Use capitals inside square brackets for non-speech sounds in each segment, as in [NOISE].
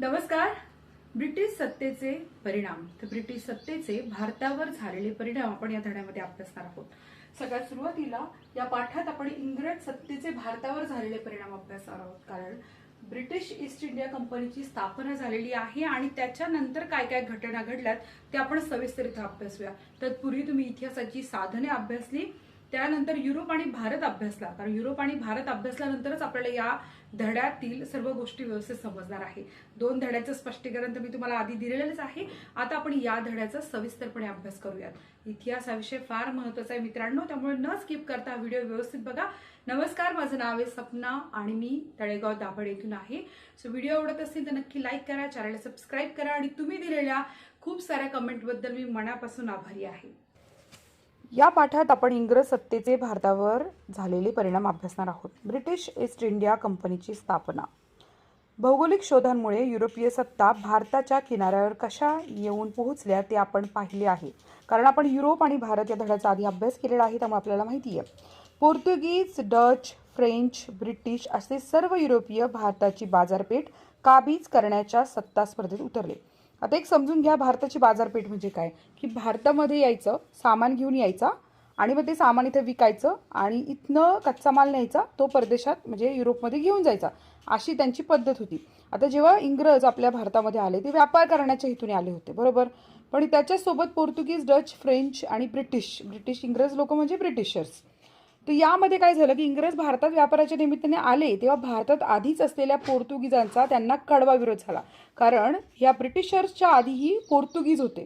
नमस्कार. ब्रिटिश सत्तेचे परिणाम. तर ब्रिटिश सत्तेचे भारतावर झालेले परिणाम आपण या धड्यामध्ये अभ्यासणार आहोत. सगळ्यात सुरुवातीला या पाठात आपण इंग्रज सत्तेचे भारतावर झालेले परिणाम अभ्यासणार आहोत. कारण ब्रिटिश ईस्ट इंडिया कंपनीची स्थापना झालेली आहे आणि त्याच्यानंतर काय काय घटना घडल्यात ते आपण सविस्तर इथं अभ्यासूया तत्पूर्वी तुम्ही इतिहासाची साधने अभ्यासली त्यानंतर युरोप आणि भारत अभ्यासला. कारण युरोप आणि भारत अभ्यासल्यानंतरच आपल्याला या धड्यातील सर्व गोष्टी व्यवस्थित समजणार आहे. दोन धड्याचं स्पष्टीकरण तर मी तुम्हाला आधी दिलेलंच आहे. आता आपण या धड्याचा सविस्तरपणे अभ्यास करूयात. इतिहास हा विषय फार महत्त्वाचा आहे मित्रांनो त्यामुळे न स्किप करता व्हिडिओ व्यवस्थित बघा. नमस्कार माझं नाव आहे सपना आणि मी तळेगाव दाभड येथून आहे. सो व्हिडिओ आवडत असतील तर नक्की लाईक करा चॅनलला सबस्क्राईब करा आणि तुम्ही दिलेल्या खूप साऱ्या कमेंटबद्दल मी मनापासून आभारी आहे. या पाठात आपण इंग्रज सत्तेचे भारतावर झालेले परिणाम अभ्यासणार आहोत. ब्रिटिश ईस्ट इंडिया कंपनीची स्थापना. भौगोलिक शोधांमुळे युरोपीय सत्ता भारताच्या किनाऱ्यावर कशा येऊन पोहोचल्या ते आपण पाहिले आहे. कारण आपण युरोप आणि भारत या धड्याचा आधी अभ्यास केलेला आहे त्यामुळे आपल्याला माहिती आहे. पोर्तुगीज डच फ्रेंच ब्रिटिश असे सर्व युरोपीय भारताची बाजारपेठ काबीज करण्याच्या सत्ता स्पर्धेत उतरले. आता एक समजून घ्या भारताची बाजारपेठ म्हणजे काय? की भारतामध्ये यायचं सामान घेऊन यायचा आणि मग ते सामान इथं विकायचं आणि इथनं कच्चा माल न्यायचा तो परदेशात म्हणजे युरोपमध्ये घेऊन जायचा. अशी त्यांची पद्धत होती. आता जेव्हा इंग्रज आपल्या भारतामध्ये आले ते व्यापार करण्याच्या हेतूने आले होते बरोबर? पण त्याच्यासोबत पोर्तुगीज डच फ्रेंच आणि ब्रिटिश ब्रिटिश इंग्रज लोक म्हणजे ब्रिटिशर्स. तर यामध्ये काय झालं की इंग्रज भारतात व्यापाराच्या निमित्ताने आले तेव्हा भारतात आधीच असलेल्या पोर्तुगीजांचा त्यांना कडवा विरोध झाला. कारण या ब्रिटिशर्सच्या आधीही पोर्तुगीज होते.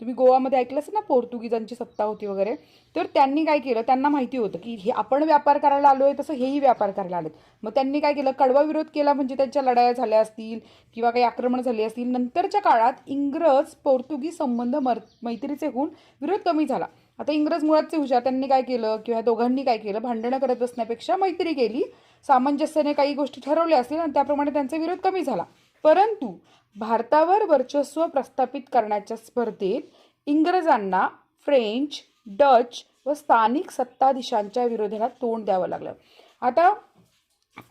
तुम्ही गोवामध्ये ऐकलं असेल ना पोर्तुगीजांची सत्ता होती वगैरे? तर त्यांनी काय केलं? त्यांना माहिती होतं की हे आपण व्यापार करायला आलो आहे तसं हेही व्यापार करायला आलेत. मग त्यांनी काय केलं? कडवा विरोध केला म्हणजे त्यांच्या लढाया झाल्या असतील किंवा काही आक्रमण झाली असतील. नंतरच्या काळात इंग्रज पोर्तुगीज संबंध मर मैत्रीचे होऊन विरोध कमी झाला. आता इंग्रज मुळातचे हुशार त्यांनी काय केलं किंवा दोघांनी काय केलं? भांडणं करत बसण्यापेक्षा मैत्री केली. सामंजस्याने काही गोष्टी ठरवल्या असतील आणि त्याप्रमाणे त्यांचा विरोध कमी झाला. परंतु भारतावर वर्चस्व प्रस्थापित करण्याच्या स्पर्धेत इंग्रजांना फ्रेंच डच व स्थानिक सत्ताधीशांच्या विरोधाला तोंड द्यावं लागलं. आता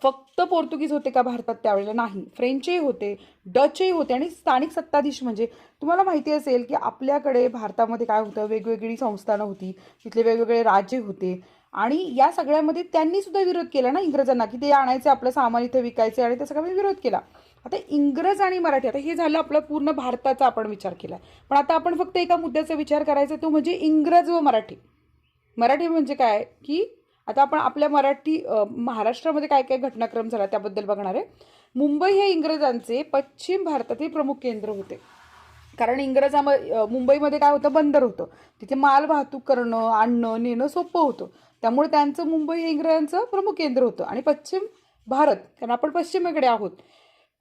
फक्त पोर्तुगीज होते का भारतात त्यावेळेला? नाही. फ्रेंचही होते डचही होते आणि स्थानिक सत्ताधीश म्हणजे तुम्हाला माहिती असेल की आपल्याकडे भारतामध्ये काय होतं? वेगवेगळी संस्थानं होती तिथले वेगवेगळे राज्य होते आणि या सगळ्यामध्ये त्यांनी सुद्धा विरोध केला ना इंग्रजांना की ते आणायचे आपलं सामान इथे विकायचे आणि त्या सगळ्यांनी विरोध केला. आता इंग्रज आणि मराठी आता हे झालं आपलं पूर्ण भारताचा आपण विचार केला पण आता आपण फक्त एका मुद्द्याचा विचार करायचा तो म्हणजे इंग्रज व मराठी. मराठी म्हणजे काय? की आता आपण आपल्या मराठी महाराष्ट्रामध्ये काय काय घटनाक्रम झाला त्याबद्दल बघणार आहे. मुंबई हे इंग्रजांचे पश्चिम भारतातील प्रमुख केंद्र होते. कारण इंग्रजामध्ये मुंबईमध्ये काय होतं बंदर होतं. तिथे माल वाहतूक करणं आणणं नेणं सोपं होतं. त्यामुळे त्यांचं मुंबई हे इंग्रजांचं प्रमुख केंद्र होतं. आणि पश्चिम भारत कारण आपण पश्चिमेकडे आहोत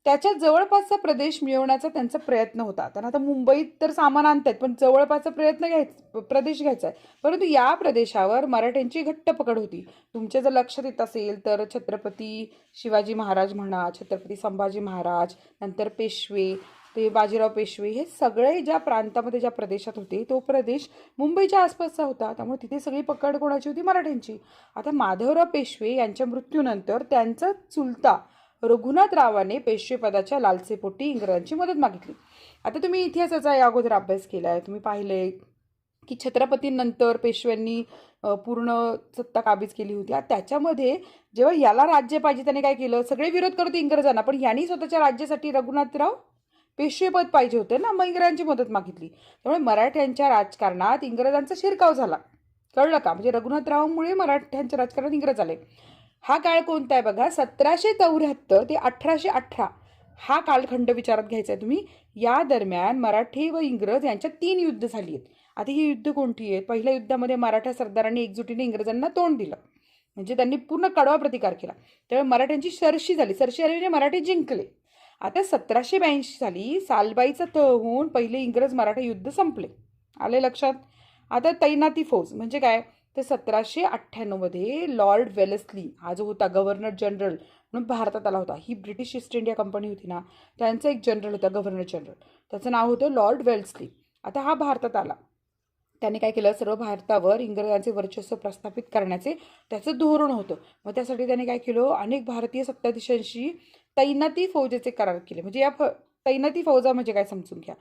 त्याच्या जवळपासचा प्रदेश मिळवण्याचा त्यांचा प्रयत्न होता. त्यांना आता मुंबईत तर सामान आणतात पण जवळपासचा प्रयत्न घ्यायचा प्रदेश घ्यायचा आहे. परंतु या प्रदेशावर मराठ्यांची घट्ट पकड होती. तुमच्या जर लक्षात येत असेल तर छत्रपती शिवाजी महाराज म्हणा छत्रपती संभाजी महाराज नंतर पेशवे ते बाजीराव पेशवे हे सगळे ज्या प्रांतामध्ये ज्या प्रदेशात होते तो प्रदेश मुंबईच्या आसपासचा होता. त्यामुळे तिथे सगळी पकड कोणाची होती? मराठ्यांची. आता माधवराव पेशवे यांच्या मृत्यूनंतर त्यांचा चुलता रघुनाथरावाने पेशवेपदाच्या लालसेपोटी इंग्रजांची मदत मागितली. आता तुम्ही इतिहासाचा या अगोदर अभ्यास केला आहे तुम्ही पाहिले की छत्रपतींनंतर पेशव्यांनी पूर्ण सत्ता काबीज केली होती. आता त्याच्यामध्ये जेव्हा याला राज्य पाहिजे त्याने काय केलं? सगळे विरोध करत इंग्रजांना. पण यांनी स्वतःच्या राज्यासाठी रघुनाथराव पेशवेपद पाहिजे होते ना मग इंग्रजांची मदत मागितली. त्यामुळे मराठ्यांच्या राजकारणात इंग्रजांचा शिरकाव झाला. कळलं का? म्हणजे रघुनाथरावांमुळे मराठ्यांच्या राजकारणात इंग्रज आले. हा काळ कोणता आहे बघा? सतराशे चौऱ्याहत्तर ते अठराशे अठरा. हा कालखंड विचारात घ्यायचा आहे तुम्ही. या दरम्यान मराठी व इंग्रज यांच्यात तीन युद्ध झाली आहेत. आता ही युद्ध कोणती आहेत? पहिल्या युद्धामध्ये मराठा सरदारांनी एकजुटीने इंग्रजांना तोंड दिलं. म्हणजे त्यांनी पूर्ण कडवा प्रतिकार केला. त्यामुळे मराठ्यांची सरशी झाली. सरशी आली म्हणजे मराठी जिंकले. आता सतराशे ब्याऐंशी साली सालबाईचा तह होऊन पहिले इंग्रज मराठा युद्ध संपले. आले लक्षात? आता तैनाती फौज म्हणजे काय? तर सतराशे अठ्ठ्याण्णवमध्ये लॉर्ड वेलेस्ली हा जो होता गव्हर्नर जनरल म्हणून भारतात आला होता. ही ब्रिटिश ईस्ट इंडिया कंपनी होती ना त्यांचा एक जनरल होता गव्हर्नर जनरल. त्याचं नाव होतं लॉर्ड वेल्सली. आता हा भारतात आला. त्याने काय केलं सर्व भारतावर इंग्रजांचे वर्चस्व प्रस्थापित करण्याचे त्याचं धोरण होतं. मग त्यासाठी त्याने काय केलं अनेक भारतीय सत्ताधीशांशी तैनाती फौजेचे करार केले. म्हणजे या फ तैनाती फौजा म्हणजे काय समजून घ्या.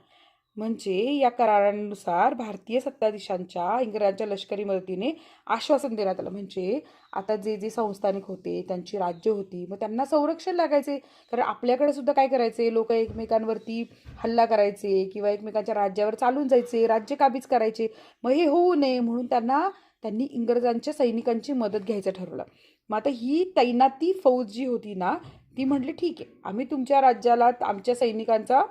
म्हणजे या करारानुसार भारतीय सत्ताधीशांच्या इंग्रजांच्या लष्करी मदतीने आश्वासन देण्यात आलं. म्हणजे आता जे जे संस्थानिक होते त्यांची राज्य होती मग त्यांना संरक्षण लागायचे. कारण आपल्याकडे सुद्धा काय करायचे? लोक एकमेकांवरती हल्ला करायचे किंवा एकमेकांच्या राज्यावर चालून जायचे राज्य काबीज करायचे. मग हे होऊ नये म्हणून त्यांना त्यांनी इंग्रजांच्या सैनिकांची मदत घ्यायचं ठरवलं. मग आता ही तैनाती फौज जी होती ना ती म्हटली ठीक आहे आम्ही तुमच्या राज्याला आमच्या सैनिकांचा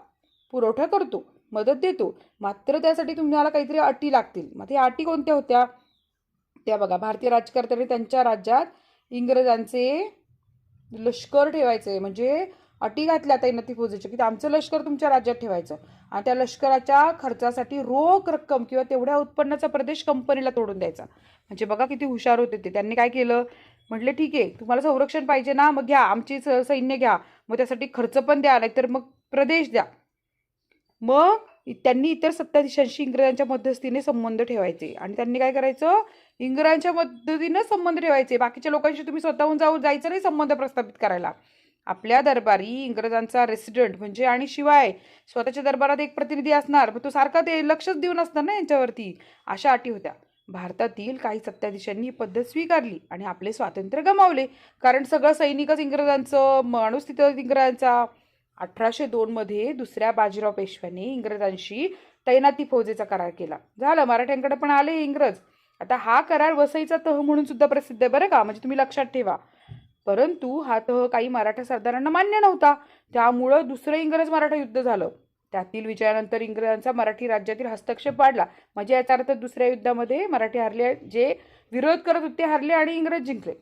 पुरवठा करतो. मदत देतो. मात्र त्यासाठी तुम्हाला काहीतरी अटी लागतील. मग त्या अटी कोणत्या होत्या? त्या बघा भारतीय राजकर्त्यांनी त्यांच्या राज्यात इंग्रजांचे लष्कर ठेवायचे. म्हणजे अटी घातल्या तैनाती फौजेच्या की आमचं लष्कर तुमच्या राज्यात ठेवायचं. आणि त्या लष्कराच्या खर्चासाठी रोख रक्कम किंवा तेवढ्या उत्पन्नाचा प्रदेश कंपनीला तोडून द्यायचा. म्हणजे बघा किती हुशार होते ते. त्यांनी काय केलं? म्हटलं ठीक आहे तुम्हाला संरक्षण पाहिजे ना मग घ्या आमची सैन्य घ्या. मग त्यासाठी खर्च पण द्या नाहीतर मग प्रदेश द्या. मग त्यांनी इतर सत्ताधीशांशी इंग्रजांच्या मध्यस्थीने संबंध ठेवायचे. आणि त्यांनी काय करायचं? इंग्रजांच्या मदतीनं संबंध ठेवायचे. बाकीच्या लोकांशी तुम्ही स्वतःहून जाऊन जायचं नाही संबंध प्रस्थापित करायला. आपल्या दरबारी इंग्रजांचा रेसिडेंट म्हणजे आणि शिवाय स्वतःच्या दरबारात एक प्रतिनिधी असणार. मग तो सारखा ते लक्षच देऊन असणार ना यांच्यावरती? अशा अटी होत्या. भारतातील काही सत्ताधीशांनी ही पद्धत स्वीकारली आणि आपले स्वातंत्र्य गमावले. कारण सगळं सैनिकच इंग्रजांचं माणूस तिथं इंग्रजांचा अठराशे दोनमध्ये दुसऱ्या बाजीराव पेशव्याने इंग्रजांशी तैनाती फौजेचा करार केला. झालं मराठ्यांकडे पण आले इंग्रज. आता हा करार वसईचा तह म्हणून सुद्धा प्रसिद्ध आहे बरं का? म्हणजे तुम्ही लक्षात ठेवा. परंतु हा तह काही मराठा सरदारांना मान्य नव्हता. त्यामुळं दुसरं इंग्रज मराठा युद्ध झालं. त्यातील विजयानंतर इंग्रजांचा मराठी राज्यातील हस्तक्षेप वाढला. म्हणजे याचा अर्थ दुसऱ्या युद्धामध्ये मराठी हरले जे विरोध करत होते हरले आणि इंग्रज जिंकले.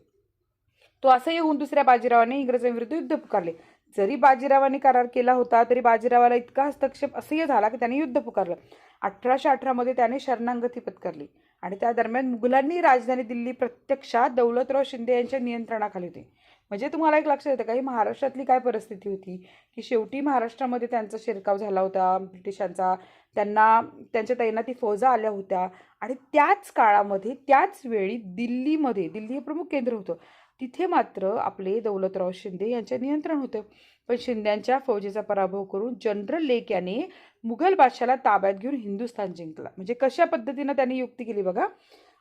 तो असंही होऊन दुसऱ्या बाजीरावाने इंग्रजांविरुद्ध युद्ध पुकारले. जरी बाजीरावाने करार केला होता तरी बाजीरावाला इतका हस्तक्षेप असह्य झाला की त्याने युद्ध पुकारलं. अठराशे अठरामध्ये त्याने शरणांगती पत्करली. आणि त्या दरम्यान मुघलांनी राजधानी दिल्ली प्रत्यक्षात दौलतराव शिंदे यांच्या नियंत्रणाखाली होती. म्हणजे तुम्हाला एक लक्षात येतं का ही महाराष्ट्रातली काय परिस्थिती होती? की शेवटी महाराष्ट्रामध्ये त्यांचा शिरकाव झाला होता ब्रिटिशांचा. त्यांना त्यांच्या तैनाती फौजा आल्या होत्या. आणि त्याच काळामध्ये त्याच वेळी दिल्लीमध्ये दिल्ली हे प्रमुख केंद्र होतं. तिथे मात्र आपले दौलतराव शिंदे यांचे नियंत्रण होतं. पण शिंद्यांच्या फौजेचा पराभव करून जनरल लेक याने मुघल बादशाला ताब्यात घेऊन हिंदुस्थान जिंकला. म्हणजे कशा पद्धतीनं त्यांनी युक्ती केली बघा.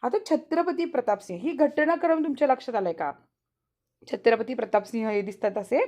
आता छत्रपती प्रतापसिंह ही घटनाक्रम तुमच्या लक्षात आलाय का? छत्रपती प्रतापसिंह हे दिसतात असे.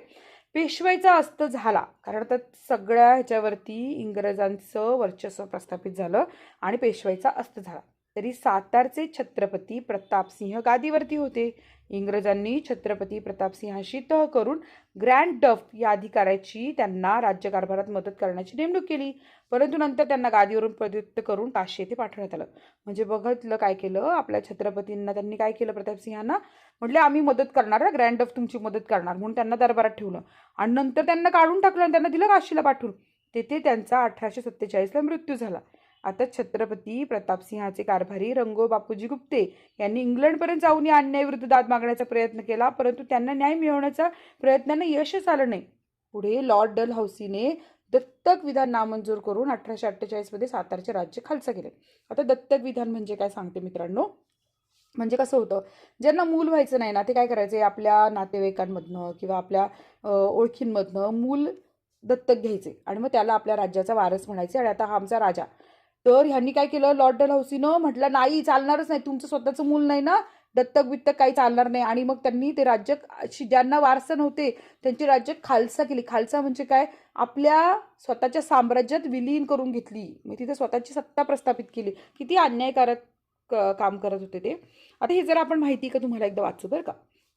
पेशवाईचा अस्त झाला. कारण तर सगळ्या ह्याच्यावरती इंग्रजांचं वर्चस्व प्रस्थापित झालं आणि पेशवाईचा अस्त झाला. तरी सातारचे छत्रपती प्रतापसिंह गादीवरती होते. इंग्रजांनी छत्रपती प्रतापसिंहाशी तह करून ग्रँड डफ या अधिकाऱ्याची त्यांना राज्यकारभारात मदत करण्याची नेमणूक केली. परंतु नंतर त्यांना गादीवरून पदयुक्त करून काशी येथे पाठवण्यात आलं. म्हणजे बघितलं काय केलं? आपल्या छत्रपतींना त्यांनी काय केलं प्रतापसिंहांना? म्हटलं आम्ही मदत करणार ग्रँड डफ तुमची मदत करणार. म्हणून त्यांना दरबारात ठेवलं. आणि नंतर त्यांना काढून टाकलं आणि त्यांना दिलं काशीला पाठवून. तेथे त्यांचा अठराशे सत्तेचाळीसला मृत्यू झाला. आता छत्रपती प्रतापसिंहाचे कारभारी रंगो बापूजी गुप्ते यांनी इंग्लंडपर्यंत जाऊन या अन्यायाविरुद्ध दाद मागण्याचा प्रयत्न केला परंतु त्यांना न्याय मिळवण्याचा प्रयत्नांना यशच आलं नाही. पुढे लॉर्ड डल हाऊसीने दत्तक विधान नामंजूर करून अठराशे अठ्ठेचाळीसमध्ये सातारचे राज्य खालसा केले. आता दत्तक विधान म्हणजे काय सांगते मित्रांनो? म्हणजे कसं होतं ज्यांना मूल व्हायचं नाही ना ते काय करायचे आपल्या नातेवाईकांमधनं किंवा आपल्या ओळखींमधनं मूल दत्तक घ्यायचे आणि मग त्याला आपल्या राज्याचा वारस म्हणायचे आणि आता हा आमचा राजा. तर ह्यांनी काय केलं? लॉर्ड डल हौसीनं म्हटलं नाही चालणारच नाही. तुमचं स्वतःचं मूल नाही ना? दत्तक बित्तक काही चालणार नाही. आणि मग त्यांनी ते राज्य ज्यांना वारसा नव्हते त्यांची राज्य खालसा केली. खालसा म्हणजे काय? आपल्या स्वतःच्या साम्राज्यात विलीन करून घेतली. मग तिथे स्वतःची सत्ता प्रस्थापित केली. किती अन्यायकारक क- काम करत होते ते. आता हे जर आपण माहिती का? तुम्हाला एकदा वाचू बरं का?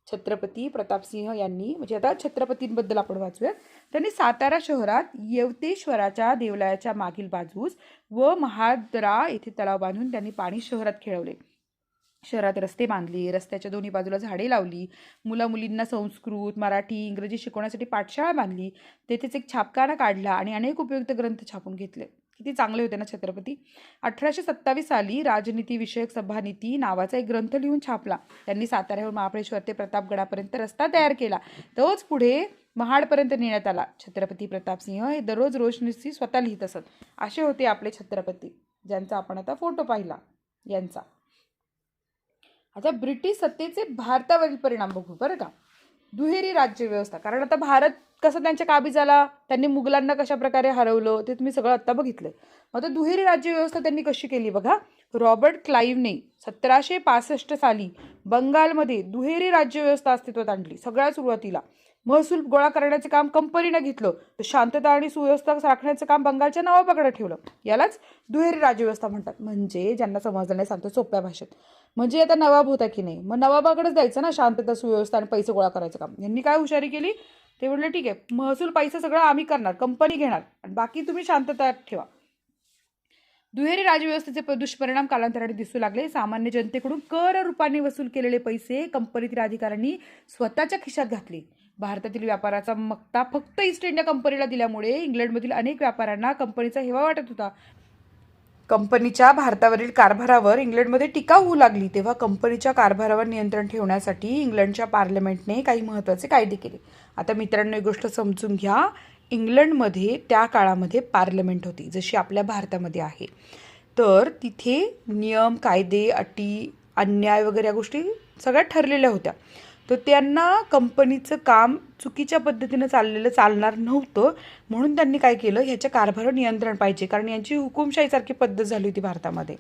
छत्रपती प्रतापसिंह यांनी म्हणजे आता छत्रपतींबद्दल आपण वाचूयात. त्यांनी सातारा शहरात येवतेश्वराच्या देवलायाच्या मागील बाजूस व महादरा येथे तलाव बांधून त्यांनी पाणी शहरात खेळवले. शहरात रस्ते बांधले रस्त्याच्या दोन्ही बाजूला झाडे लावली मुला मुलींना संस्कृत मराठी इंग्रजी शिकवण्यासाठी पाठशाळा बांधली. तेथेच एक छापखाना काढला आणि अनेक उपयुक्त ग्रंथ छापून घेतले. किती चांगले होते ना छत्रपती? अठराशे सत्तावीस साली राजनीतीविषयक सभानीती नावाचा एक ग्रंथ लिहून छापला. त्यांनी साताऱ्यावर महाबळेश्वर ते प्रतापगडापर्यंत रस्ता तयार केला. तोच पुढे महाडपर्यंत नेण्यात आला. छत्रपती प्रतापसिंह हे दररोज रोशनीसी स्वतः लिहित असत. असे होते आपले छत्रपती ज्यांचा आपण आता फोटो पाहिला. यांचा. आता ब्रिटिश सत्तेचे भारतावरील परिणाम बघू बरं का? दुहेरी राज्यव्यवस्था. कारण आता भारत कसं त्यांच्या काबी झाला त्यांनी मुघलांना कशा प्रकारे हरवलं ते तुम्ही सगळं आत्ता बघितलं मग आता दुहेरी राज्यव्यवस्था त्यांनी कशी केली बघा? रॉबर्ट क्लाईव्हने सतराशे पासष्ट साली बंगालमध्ये दुहेरी राज्यव्यवस्था अस्तित्वात आणली सगळ्या सुरुवातीला. महसूल गोळा करण्याचे काम कंपनीनं घेतलं तर शांतता आणि सुव्यवस्था राखण्याचं काम बंगालच्या नवाबाकडे ठेवलं. यालाच दुहेरी राज्यव्यवस्था म्हणतात. म्हणजे ज्यांना समजलं नाही सांगतो सोप्या भाषेत. म्हणजे आता नवाब होता की नाही? मग नवाबाकडेच द्यायचं ना शांतता सुव्यवस्था आणि पैसे गोळा करायचं काम. यांनी काय हुशारी केली? ते म्हणलं ठीक आहे महसूल पैसा सगळं आम्ही करणार कंपनी घेणार आणि बाकी तुम्ही शांतता ठेवा. दुहेरी राजव्यवस्थेचे दुष्परिणाम कालांतराने दिसू लागले. सामान्य जनतेकडून कर रूपाने वसूल केलेले पैसे कंपनीतील अधिकाऱ्यांनी स्वतःच्या खिशात घातले. भारतातील व्यापाराचा मक्ता फक्त ईस्ट इंडिया कंपनीला दिल्यामुळे इंग्लंडमधील अनेक व्यापाऱ्यांना कंपनीचा हेवा वाटत होता. कंपनीच्या भारतावरील कारभारावर इंग्लंडमध्ये टीका होऊ लागली तेव्हा कंपनीच्या कारभारावर नियंत्रण ठेवण्यासाठी इंग्लंडच्या पार्लमेंटने काही महत्त्वाचे कायदे केले. आता मित्रांनो एक गोष्ट समजून घ्या. इंग्लंडमध्ये त्या काळामध्ये पार्लमेंट होती जशी आपल्या भारतामध्ये आहे. तर तिथे नियम कायदे अटी अन्याय वगैरे या गोष्टी सगळ्या ठरलेल्या होत्या. तर त्यांना कंपनीचं काम चुकीच्या पद्धतीनं चाललेलं चालणार नव्हतं. म्हणून त्यांनी काय केलं? ह्याच्या कारभारावर नियंत्रण पाहिजे. कारण यांची हुकुमशाहीसारखी पद्धत झाली होती भारतामध्ये.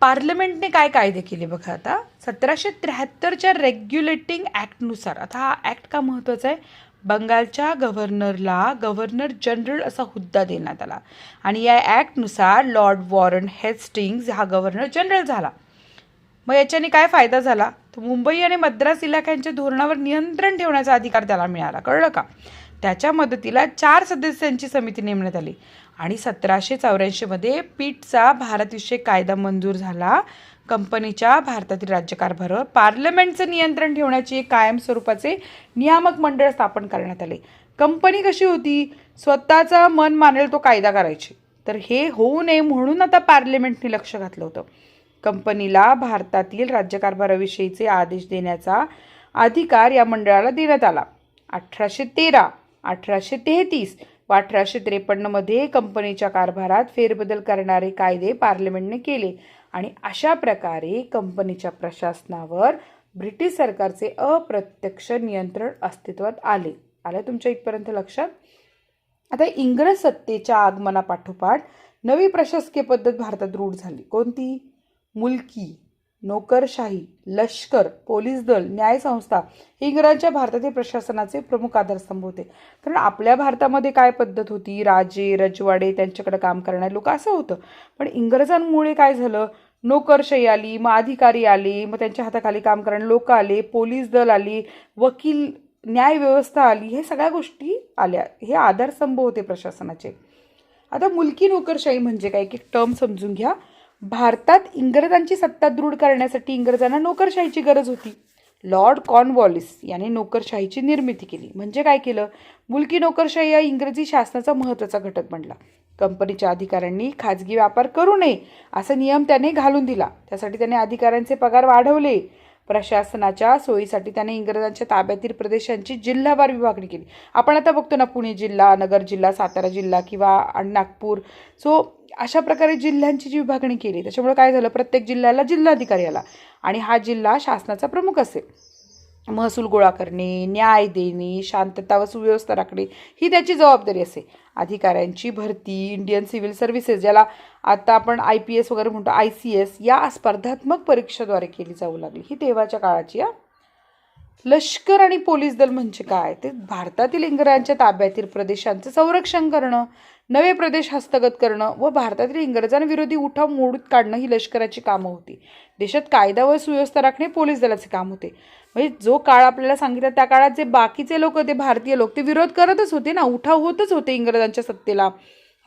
पार्लमेंटने काय कायदे केले बघा आता? सतराशे त्र्याहत्तरच्या रेग्युलेटिंग ॲक्टनुसार आता हा ॲक्ट का महत्त्वाचा आहे? बंगालच्या गव्हर्नरला गव्हर्नर जनरल असा हुद्दा देण्यात आला. आणि या ॲक्टनुसार लॉर्ड वॉरन हेस्टिंग्ज हा गव्हर्नर जनरल झाला. मग याच्याने काय फायदा झाला? मुंबई आणि मद्रास इलाख्यांच्या धोरणावर नियंत्रण ठेवण्याचा अधिकार त्याला मिळाला. कळलं का? त्याच्या मदतीला चार सदस्यांची समिती नेमण्यात आली. आणि सतराशे चौऱ्याऐंशीमध्ये पीठचा भारतविषयक कायदा मंजूर झाला. कंपनीच्या भारतातील राज्यकारभारावर पार्लमेंटचं नियंत्रण ठेवण्याची एक कायम स्वरूपाचे नियामक मंडळ स्थापन करण्यात आले. कंपनी कशी होती? स्वतःचा मन मानेल तो कायदा करायची तर हे होऊ नये म्हणून आता पार्लमेंटने लक्ष घातलं होतं. कंपनीला भारतातील राज्यकारभाराविषयीचे आदेश देण्याचा अधिकार या मंडळाला देण्यात आला. अठराशे तेरा अठराशे तेहतीस व अठराशे त्रेपन्नमध्ये कंपनीच्या कारभारात फेरबदल करणारे कायदे पार्लमेंटने केले आणि अशा प्रकारे कंपनीच्या प्रशासनावर ब्रिटिश सरकारचे अप्रत्यक्ष नियंत्रण अस्तित्वात आले. आलं तुमच्या इथपर्यंत लक्षात? आता इंग्रज सत्तेच्या आगमनापाठोपाठ नवी प्रशासकीय पद्धत भारतात रूढ झाली. कोणती? मुलकी नोकरशाही लष्कर पोलीस दल न्यायसंस्था हे इंग्रजांच्या भारतातील प्रशासनाचे प्रमुख आधारस्तंभ होते. कारण आपल्या भारतामध्ये काय पद्धत होती? राजे रजवाडे त्यांच्याकडे काम करणारे लोक असं होतं. पण इंग्रजांमुळे काय झालं? नोकरशाही आली मग अधिकारी आले मग त्यांच्या हाताखाली काम करणारे लोक आले पोलीस दल आले वकील न्याय व्यवस्था आली हे सगळ्या गोष्टी आल्या. हे आधारस्तंभ होते प्रशासनाचे. आता मुलकी नोकरशाही म्हणजे काय? एक टर्म समजून घ्या. भारतात इंग्रजांची सत्ता दृढ करण्यासाठी इंग्रजांना नोकरशाहीची गरज होती. लॉर्ड कॉर्नवॉलिस याने नोकरशाहीची निर्मिती केली. म्हणजे काय केलं? मुलकी नोकरशाही या इंग्रजी शासनाचा महत्त्वाचा घटक बनला. कंपनीच्या अधिकाऱ्यांनी खाजगी व्यापार करू नये असा नियम त्याने घालून दिला. त्यासाठी त्याने अधिकाऱ्यांचे पगार वाढवले. प्रशासनाच्या सोयीसाठी त्याने इंग्रजांच्या ताब्यातील प्रदेशांची जिल्हावार विभागणी केली. आपण आता बघतो ना पुणे जिल्हा नगर जिल्हा सातारा जिल्हा किंवा आणि नागपूर. सो अशा प्रकारे जिल्ह्यांची जी विभागणी केली त्याच्यामुळे काय झालं? प्रत्येक जिल्ह्याला जिल्हाधिकारी आला आणि हा जिल्हा शासनाचा प्रमुख असेल. महसूल गोळा करणे न्याय देणे शांतता व सुव्यवस्था राखणे ही त्याची जबाबदारी असे अधिकाऱ्यांची भरती इंडियन सिव्हिल सर्व्हिसेस ज्याला आता आपण आय पी एस वगैरे म्हणतो आय सी एस या स्पर्धात्मक परीक्षेद्वारे केली जाऊ लागली. ही तेव्हाच्या काळाची लष्कर आणि पोलीस दल म्हणजे काय? ते भारतातील इंग्रजांच्या ताब्यातील प्रदेशांचं संरक्षण करणं नवे प्रदेश हस्तगत करणं व भारतातील इंग्रजांविरोधी उठाव मोडून काढणं ही लष्कराची कामं होती. देशात कायदा व सुव्यवस्था राखणे पोलीस दलाचे काम होते. म्हणजे जो काळ आपल्याला सांगितला त्या काळात जे बाकीचे लोक होते भारतीय लोक ते विरोध करतच होते ना? उठाव होतच होते इंग्रजांच्या सत्तेला.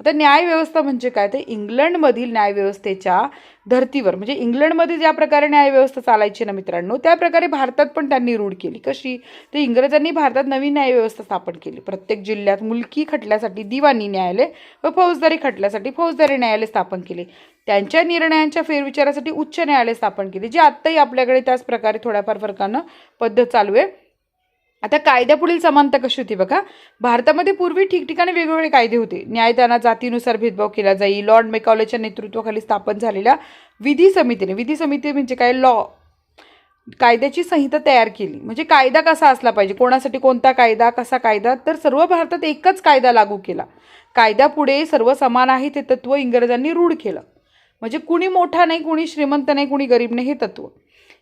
आता न्यायव्यवस्था म्हणजे काय? तर इंग्लंडमधील न्यायव्यवस्थेच्या धर्तीवर म्हणजे इंग्लंडमध्ये ज्या प्रकारे न्यायव्यवस्था चालायची ना मित्रांनो त्या प्रकारे भारतात पण त्यांनी रूढ केली. कशी? तर इंग्रजांनी भारतात नवीन न्यायव्यवस्था स्थापन केली. प्रत्येक जिल्ह्यात मुलकी खटल्यासाठी दिवाणी न्यायालय व फौजदारी खटल्यासाठी फौजदारी न्यायालय स्थापन केले. त्यांच्या निर्णयांच्या फेरविचारासाठी उच्च न्यायालय स्थापन केले जे आत्ताही आपल्याकडे त्याच प्रकारे थोड्याफार फरकानं पद्धत चालू आहे. आता कायद्यापुढील समानता कशी होती बघा? भारतामध्ये पूर्वी ठिकठिकाणी वेगवेगळे कायदे होते. न्यायदाना जातीनुसार भेदभाव केला जाईल लॉर्ड मेकॉलेच्या नेतृत्वाखाली स्थापन झालेल्या विधी समितीने विधी समिती म्हणजे काय? लॉ. कायद्याची संहिता तयार केली. म्हणजे कायदा कसा असला पाहिजे? कोणासाठी कोणता कायदा कसा कायदा? तर सर्व भारतात एकच कायदा लागू केला. कायद्यापुढे सर्व समान आहे ते तत्व इंग्रजांनी रूढ केलं. म्हणजे कुणी मोठा नाही कुणी श्रीमंत नाही कुणी गरीब नाही हे तत्व.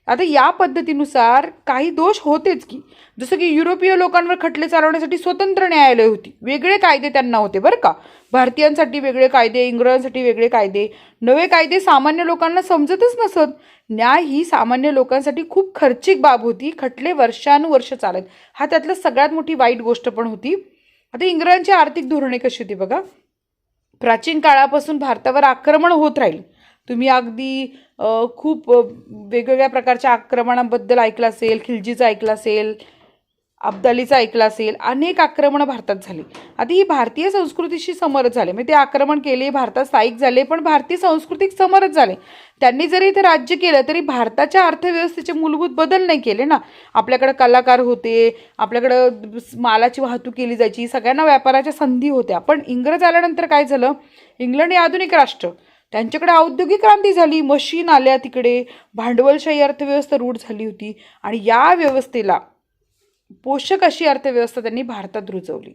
आता या पद्धतीनुसार काही दोष होतेच की. जसं की युरोपीय लोकांवर खटले चालवण्यासाठी स्वतंत्र न्यायालय होती. वेगळे कायदे त्यांना होते बरं का. भारतीयांसाठी वेगळे कायदे इंग्रजांसाठी वेगळे कायदे. नवे कायदे सामान्य लोकांना समजतच नसत. न्याय ही सामान्य लोकांसाठी खूप खर्चिक बाब होती. खटले वर्षानुवर्ष चालत. हा त्यातलं सगळ्यात मोठी वाईट गोष्ट पण होती. आता इंग्रजांची आर्थिक धोरणे कशी होती बघा. प्राचीन काळापासून भारतावर आक्रमण होत राहील. तुम्ही अगदी खूप वेगवेगळ्या प्रकारच्या आक्रमणाबद्दल ऐकलं असेल खिलजीचं ऐकलं असेल अब्दालीचं ऐकलं असेल अनेक आक्रमणं भारतात झाली. आता ही भारतीय संस्कृतीशी समरस झाले. म्हणजे ते आक्रमण केले भारतात स्थायिक झाले पण भारतीय संस्कृतीक समरस झाले. त्यांनी जरी इथे राज्य केलं तरी भारताच्या अर्थव्यवस्थेचे मूलभूत बदल नाही केले ना. आपल्याकडं कलाकार होते आपल्याकडं मालाची वाहतूक केली जायची सगळ्यांना व्यापाराच्या संधी होत्या. पण इंग्रज आल्यानंतर काय झालं? इंग्लंड हे आधुनिक राष्ट्र. त्यांच्याकडे औद्योगिक क्रांती झाली. मशीन आल्या तिकडे. भांडवलशाही अर्थव्यवस्था रूढ झाली होती. आणि या व्यवस्थेला पोषक अशी अर्थव्यवस्था त्यांनी भारतात रुजवली.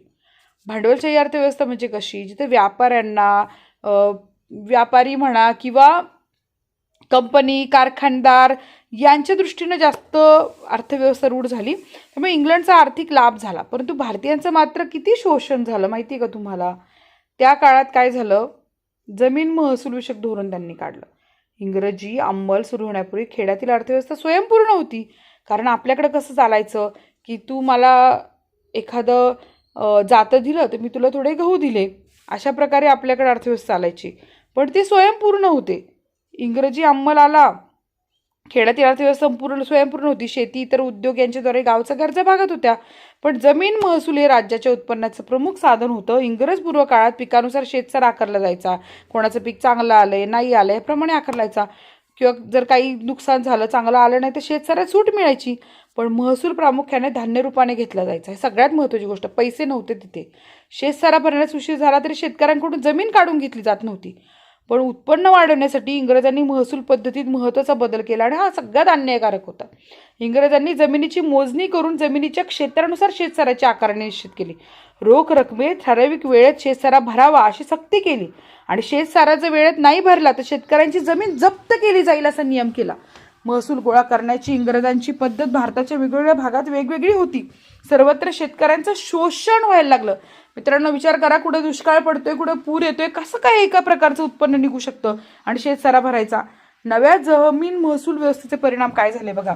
भांडवलशाही अर्थव्यवस्था म्हणजे कशी? जिथे व्यापाऱ्यांना व्यापारी म्हणा किंवा कंपनी कारखानदार यांच्या दृष्टीनं जास्त अर्थव्यवस्था रूढ झाली. त्यामुळे इंग्लंडचा आर्थिक लाभ झाला. परंतु भारतीयांचं मात्र किती शोषण झालं माहिती आहे का तुम्हाला? त्या काळात काय झालं? जमीन महसूल विषयक धोरण त्यांनी काढलं. इंग्रजी अंमल सुरू होण्यापूर्वी खेड्यातील अर्थव्यवस्था स्वयंपूर्ण होती. कारण आपल्याकडे कसं चालायचं? की तू मला एखादं जातं दिलं तर मी तुला थोडे गहू दिले. अशा प्रकारे आपल्याकडे अर्थव्यवस्था चालायची. पण ते स्वयंपूर्ण होते. इंग्रजी अंमल आला खेड्यातील अर्थव्यवस्था संपूर्ण स्वयंपूर्ण होती. शेती इतर उद्योग यांच्याद्वारे गावचा गरजा भागत होत्या. पण जमीन महसूल हे राज्याच्या उत्पन्नाचं प्रमुख साधन होतं. इंग्रज पूर्व काळात पिकानुसार शेतसार आकारला जायचा. कोणाचं पीक चांगलं आलंय नाही आलंय याप्रमाणे आकारलायचा किंवा जर काही नुकसान झालं चांगलं आलं नाही तर शेतसाऱ्यात सूट मिळायची. पण महसूल प्रामुख्याने धान्य रूपाने घेतला जायचा. हे सगळ्यात महत्त्वाची गोष्ट. पैसे नव्हते तिथे. शेतसारा भरण्यास उशीर झाला तरी शेतकऱ्यांकडून जमीन काढून घेतली जात नव्हती. पण उत्पन्न वाढवण्यासाठी इंग्रजांनी महसूल पद्धतीत महत्त्वाचा बदल केला आणि हा सगळ्यात अन्यायकारक होता. इंग्रजांनी जमिनीची मोजणी करून जमिनीच्या क्षेत्रानुसार शेतसाराची आकारणी निश्चित केली. रोख रकमेत ठराविक वेळेत शेतसारा भरावा अशी सक्ती केली. आणि शेतसारा जर वेळेत नाही भरला तर शेतकऱ्यांची जमीन जप्त केली जाईल असा नियम केला. महसूल गोळा करण्याची इंग्रजांची पद्धत भारताच्या वेगवेगळ्या भागात वेगवेगळी होती. सर्वत्र शेतकऱ्यांचं शोषण व्हायला लागलं. मित्रांनो विचार करा कुठं दुष्काळ पडतोय कुठं पूर येतोय कसं काय एका प्रकारचं उत्पन्न निघू शकतं? आणि शेतसारा भरायचा. नव्या जमीन महसूल व्यवस्थेचे परिणाम काय झाले बघा?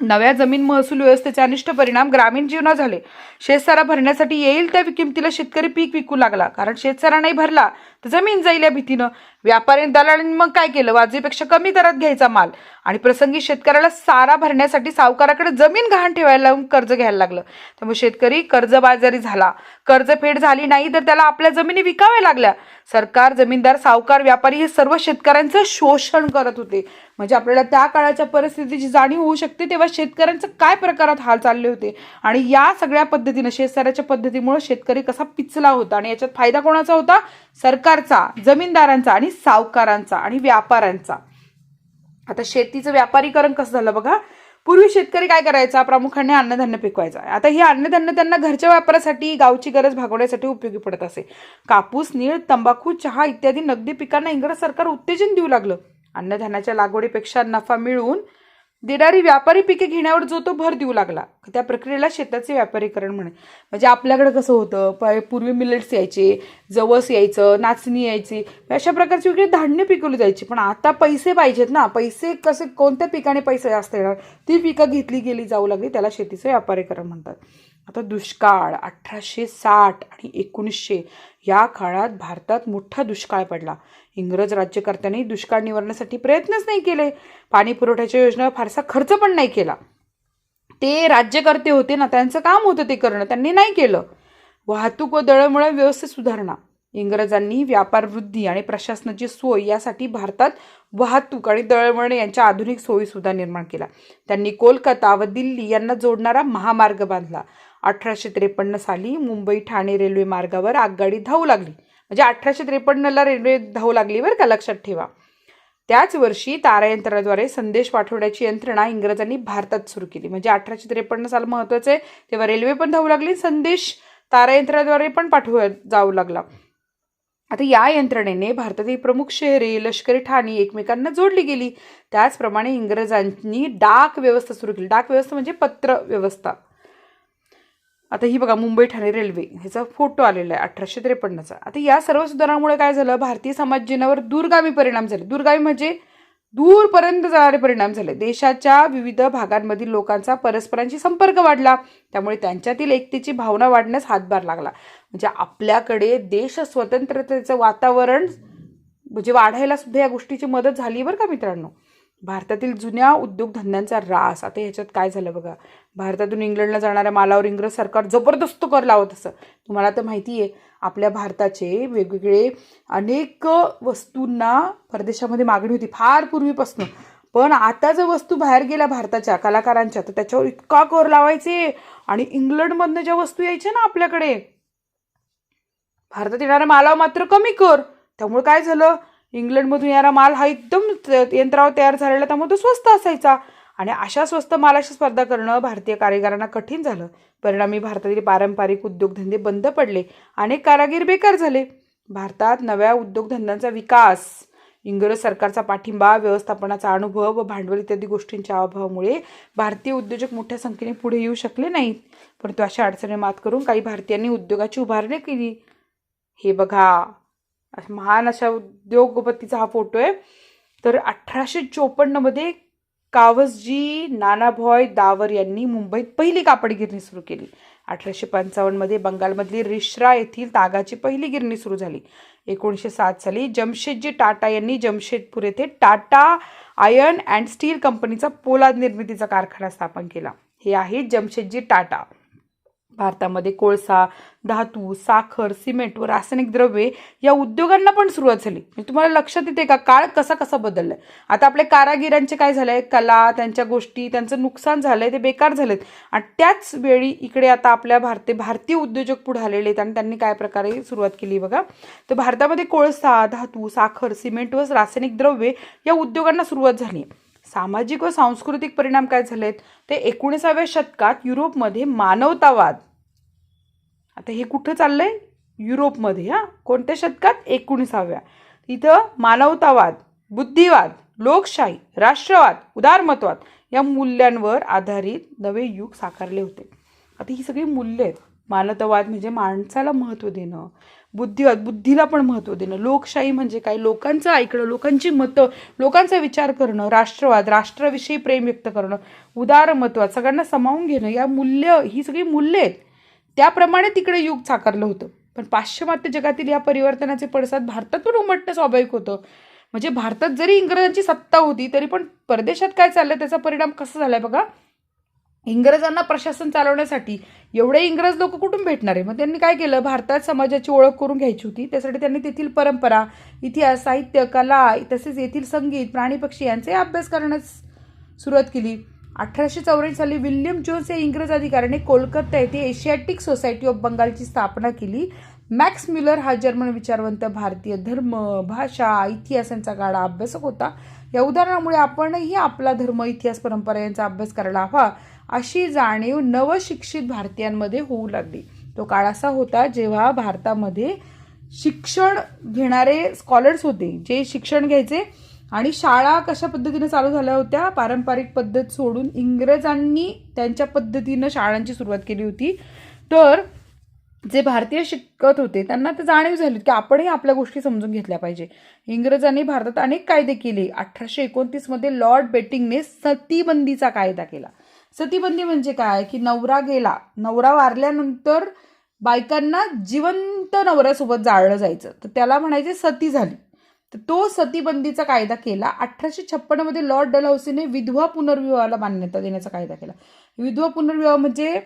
नव्या जमीन महसूल व्यवस्थेचे अनिष्ट परिणाम ग्रामीण जीवनात झाले. शेतसारा भरण्यासाठी येईल त्या किमतीला शेतकरी पीक विकू लागला. कारण शेतसारा नाही भरला तर जमीन जाईल या भीतीनं. व्यापारी दलालांनी मग काय केलं? वाजेपेक्षा कमी दरात घ्यायचा माल. आणि प्रसंगी शेतकऱ्याला सारा भरण्यासाठी सावकाराकडे जमीन गहाण ठेवायला लावून कर्ज घ्यायला लागलं. त्यामुळे शेतकरी कर्जबाजारी झाला. कर्जफेड झाली नाही तर त्याला आपल्या जमिनी विकाव्या लागल्या. सरकार जमीनदार सावकार व्यापारी हे सर्व शेतकऱ्यांचं शोषण करत होते. म्हणजे आपल्याला त्या काळाच्या परिस्थितीची जाणीव होऊ शकते तेव्हा शेतकऱ्यांचं काय प्रकारात हाल चालले होते? आणि या सगळ्या पद्धतीनं शेतसाऱ्याच्या पद्धतीमुळे शेतकरी कसा पिचला होता आणि याच्यात फायदा कोणाचा होता? सरकारचा जमीनदारांचा आणि सावकारांचा आणि व्यापाऱ्यांचा. आता शेतीचं व्यापारीकरण कसं झालं बघा? पूर्वी शेतकरी काय करायचा? प्रामुख्याने अन्नधान्य पिकवायचा. आता हे अन्नधान्य त्यांना घरच्या वापरासाठी गावची गरज भागवण्यासाठी उपयोगी पडत असे. कापूस नीळ तंबाखू चहा इत्यादी नगदी पिकांना इंग्रज सरकार उत्तेजन देऊ लागलं. अन्नधान्याच्या लागवडीपेक्षा नफा मिळवून देणारी व्यापारी पिके घेण्यावर जो तो भर देऊ लागला. त्या प्रक्रियेला शेताचे व्यापारीकरण म्हणे. म्हणजे आपल्याकडे कसं होतं? प- पूर्वी मिलेट्स यायचे जवस यायचं नाचणी यायची अशा प्रकारची वेगळी धान्य पिकवली जायची. पण आता पैसे पाहिजेत ना. पैसे कसे कोणत्या पिकाने पैसे जास्त येणार? ती पिकं घेतली गेली जाऊ लागली त्याला शेतीचं व्यापारीकरण म्हणतात. आता दुष्काळ अठराशे साठ आणि एकोणीसशे या काळात भारतात मोठा दुष्काळ पडला. इंग्रज राज्यकर्त्यांनी दुष्काळ निवारण्यासाठी प्रयत्नच नाही केले. पाणी पुरवठ्याच्या योजना फारसा खर्च पण नाही केला. ते राज्यकर्ते होते ना त्यांचं काम होतं ते करणं त्यांनी नाही केलं. वाहतूक व दळमुळे व्यवस्थित सुधारणा. इंग्रजांनी व्यापार वृद्धी आणि प्रशासनाची सोय यासाठी भारतात वाहतूक आणि दळणवळण यांच्या आधुनिक सोयीसुद्धा निर्माण केल्या. त्यांनी कोलकाता व दिल्ली यांना जोडणारा महामार्ग बांधला. अठराशे त्रेपन्न साली मुंबई ठाणे रेल्वे मार्गावर आगगाडी धावू लागली. म्हणजे अठराशे त्रेपन्नला रेल्वे धावू लागली बरं का? लक्षात ठेवा. त्याच वर्षी तारायंत्राद्वारे संदेश पाठवण्याची यंत्रणा इंग्रजांनी भारतात सुरू केली. म्हणजे अठराशे त्रेपन्न साल महत्वाचं आहे. तेव्हा रेल्वे पण धावू लागली संदेश तारायंत्राद्वारे पण पाठव जाऊ लागला. आता या यंत्रणेने भारतातील प्रमुख शहरे लष्करी ठाणी एकमेकांना जोडली गेली. त्याचप्रमाणे इंग्रजांनी डाक व्यवस्था सुरू केली. डाक व्यवस्था म्हणजे पत्र व्यवस्था. आता ही बघा मुंबई ठाणे रेल्वे ह्याचा फोटो आलेला आहे अठराशे त्रेपन्नचा. आता या सर्व सुधारणामुळे काय झालं? भारतीय समाज जीवनावर दूरगामी परिणाम झाले. दूरगामी म्हणजे दूरपर्यंत जाणारे परिणाम झाले. देशाच्या विविध भागांमधील लोकांचा परस्परांशी संपर्क वाढला. त्यामुळे त्यांच्यातील एकतेची भावना वाढण्यास हातभार लागला. म्हणजे आपल्याकडे देश स्वतंत्रतेचं वातावरण म्हणजे वाढायला सुद्धा या गोष्टीची मदत झाली बरं का मित्रांनो? भारतातील जुन्या उद्योगधंद्यांचा रास. आता ह्याच्यात काय झालं बघा? भारतातून इंग्लंडला जाणाऱ्या मालावर इंग्रज सरकार जबरदस्त कर लावत असं. तुम्हाला तर माहिती आहे आपल्या भारताचे वेगवेगळे अनेक वस्तूंना परदेशामध्ये मागणी होती फार पूर्वीपासून. पण आता जर वस्तू बाहेर गेल्या भारताच्या कलाकारांच्या तर त्याच्यावर इतका कर लावायचे. आणि इंग्लंडमधनं ज्या वस्तू यायच्या ना आपल्याकडे भारतात येणाऱ्या मालावर मात्र कमी कर. त्यामुळे काय झालं? इंग्लंडमधून येणारा माल हा एकदम त- यंत्रावर तयार झालेला त्यामुळे तो स्वस्त असायचा. आणि अशा स्वस्त मालाशी स्पर्धा करणं भारतीय कारागिरांना कठीण झालं. परिणामी भारतातील पारंपरिक उद्योगधंदे बंद पडले. अनेक कारागीर बेकार झाले. भारतात नव्या उद्योगधंद्यांचा विकास इंग्रज सरकारचा पाठिंबा व्यवस्थापनाचा अनुभव व भांडवल इत्यादी गोष्टींच्या अभावामुळे भारतीय उद्योजक मोठ्या संख्येने पुढे येऊ शकले नाहीत. परंतु अशा अडचणी मात करून काही भारतीयांनी उद्योगाची उभारणी केली. हे बघा. महान अशा उद्योगपतीचा हा फोटो आहे. तर अठराशे चोपन्नमध्ये कावसजी नानाभॉय दावर यांनी मुंबईत पहिली कापड गिरणी सुरू केली. अठराशे पंचावन्नमध्ये बंगालमधली रिश्रा येथील तागाची पहिली गिरणी सुरू झाली. एकोणीसशे सात साली जमशेदजी टाटा यांनी जमशेदपूर येथे टाटा आयर्न अँड स्टील कंपनीचा पोलाद निर्मितीचा कारखाना स्थापन केला. हे आहे जमशेदजी टाटा. भारतामध्ये कोळसा धातू साखर सिमेंट व रासायनिक द्रव्ये या उद्योगांना पण सुरुवात झाली. म्हणजे तुम्हाला लक्षात येते का? काळ कसा कसा बदललाय? आता आपल्या कारागिरांचे काय झालंय? कला त्यांच्या गोष्टी त्यांचं नुकसान झालंय ते बेकार झालेत. आणि त्याच वेळी इकडे आता आपल्या भारतीय भारतीय उद्योजक पुढे आलेले आहेत आणि त्यांनी काय प्रकारे सुरुवात केली बघा? तर भारतामध्ये कोळसा धातू साखर सिमेंट व रासायनिक द्रव्ये या उद्योगांना सुरुवात झाली. आहे सामाजिक व सांस्कृतिक परिणाम काय झालेत? ते एकोणीसाव्या शतकात युरोपमध्ये मानवतावाद. आता हे कुठं चाललंय? युरोपमध्ये हा? कोणत्या शतकात? एकोणीसाव्या. इथं मानवतावाद बुद्धिवाद लोकशाही राष्ट्रवाद उदारमतवाद या मूल्यांवर आधारित नवे युग साकारले होते. आता ही सगळी मूल्य आहेत मानवतावाद म्हणजे माणसाला महत्त्व देणं बुद्धिवाद बुद्धीला पण महत्त्व देणं. लोकशाही म्हणजे काय? लोकांचं ऐकणं लोकांची मतं लोकांचा विचार करणं राष्ट्रवाद राष्ट्राविषयी प्रेम व्यक्त करणं. उदारमत्वाद सगळ्यांना समावून घेणं. या मूल्य ही सगळी मूल्य आहेत. त्याप्रमाणे तिकडे युग साकारलं होतं. पण पाश्चिमात्य जगातील या परिवर्तनाचे पडसाद भारतात पण उमटणं स्वाभाविक होतं. म्हणजे भारतात जरी इंग्रजांची सत्ता होती तरी पण परदेशात काय चाललं त्याचा परिणाम कसा झाला आहे बघा? इंग्रजांना प्रशासन चालवण्यासाठी एवढे इंग्रज लोक कुठून भेटणार आहे? मग त्यांनी काय केलं? भारतात समाजाची ओळख करून घ्यायची होती. त्यासाठी त्यांनी तेथील परंपरा इतिहास साहित्य कला तसेच येथील संगीत प्राणी पक्षी यांचे अभ्यास करण्यास सुरुवात केली. अठराशे चौऱ्याऐंशी साली विल्यम जोन्स या इंग्रज अधिकाऱ्याने कोलकाता येथे एशियाटिक सोसायटी ऑफ बंगालची स्थापना केली. मॅक्स म्युलर हा जर्मन विचारवंत भारतीय धर्म भाषा इतिहास यांचा गाडा अभ्यासक होता. या उदाहरणामुळे आपणही आपला धर्म इतिहास परंपरा यांचा अभ्यास करायला हवा. अशी जाणीव नवशिक्षित भारतीयांमध्ये होऊ लागली. तो काळ असा होता जेव्हा भारतामध्ये शिक्षण घेणारे स्कॉलर्स होते जे शिक्षण घ्यायचे आणि शाळा कशा पद्धतीनं चालू झाल्या होत्या? पारंपरिक पद्धत सोडून इंग्रजांनी त्यांच्या पद्धतीनं शाळांची सुरुवात केली होती. तर जे भारतीय शिकत होते त्यांना ते जाणीव झाली की आपणही आपल्या गोष्टी समजून घेतल्या पाहिजे. इंग्रजांनी भारतात अनेक कायदे केले. अठराशे एकोणतीसमध्ये लॉर्ड बेटिंगने सतीबंदीचा कायदा केला. सतीबंदी म्हणजे काय? की नवरा गेला नवरा वारल्यानंतर बायकांना जिवंत नवऱ्यासोबत जाळलं जायचं. तर त्याला म्हणायचे सती झाली. तर तो सतीबंदीचा कायदा केला. अठराशे छप्पन्नमध्ये लॉर्ड डलहौसीने विधवा पुनर्विवाहाला मान्यता देण्याचा कायदा केला. विधवा पुनर्विवाह म्हणजे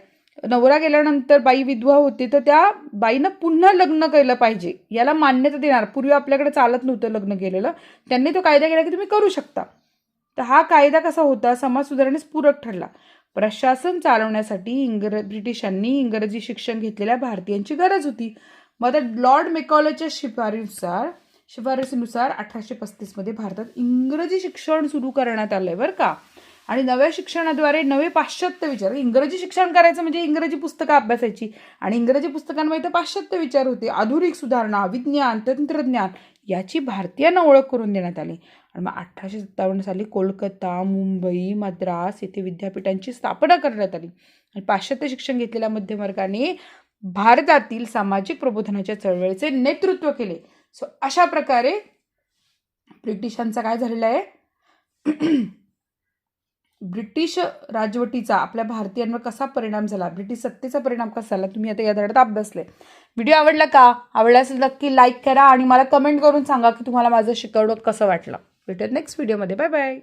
नवरा गेल्यानंतर बाई विधवा होते तर त्या बाईनं पुन्हा लग्न केलं पाहिजे. याला मान्यता देणार. पूर्वी आपल्याकडे चालत नव्हतं लग्न केलेलं. त्यांनी तो कायदा केला की तुम्ही करू शकता. तर हा कायदा कसा होता? समाज सुधारणेस पूरक ठरला. प्रशासन चालवण्यासाठी इंग्र ब्रिटिशांनी इंग्रजी शिक्षण घेतलेल्या भारतीयांची गरज होती. मग आता लॉर्ड मेकॉलेच्या शिफारीनुसार शिफारसीनुसार अठराशे पस्तीसमध्ये भारतात इंग्रजी शिक्षण सुरू करण्यात आलंय बरं का. आणि नव्या शिक्षणाद्वारे नवे पाश्चात्य विचार इंग्रजी शिक्षण करायचं म्हणजे इंग्रजी पुस्तकं अभ्यासायची. आणि इंग्रजी पुस्तकांमध्ये तर पाश्चात्य विचार होते. आधुनिक सुधारणा विज्ञान तंत्रज्ञान याची भारतीयांना ओळख करून देण्यात आली. आणि मग अठराशे सत्तावन्न साली कोलकाता मुंबई मद्रास येथे विद्यापीठांची स्थापना करण्यात आली. आणि पाश्चात्य शिक्षण घेतलेल्या मध्यमवर्गाने भारतातील सामाजिक प्रबोधनाच्या चळवळीचे नेतृत्व केले. सो अशा प्रकारे ब्रिटिशांचा काय झालेला आहे? [CLEARS THROAT] ब्रिटिश राजवटीचा आपल्या भारतीयांवर कसा परिणाम झाला? ब्रिटिश सत्तेचा परिणाम कसा झाला? तुम्ही आता या धड्यात अभ्यासले. व्हिडिओ आवडला का? आवडला असेल नक्की लाईक करा आणि मला कमेंट करून सांगा की तुम्हाला माझं शिकवणं कसं वाटलं. भेटत नेक्स्ट व्हिडिओमध्ये बाय बाय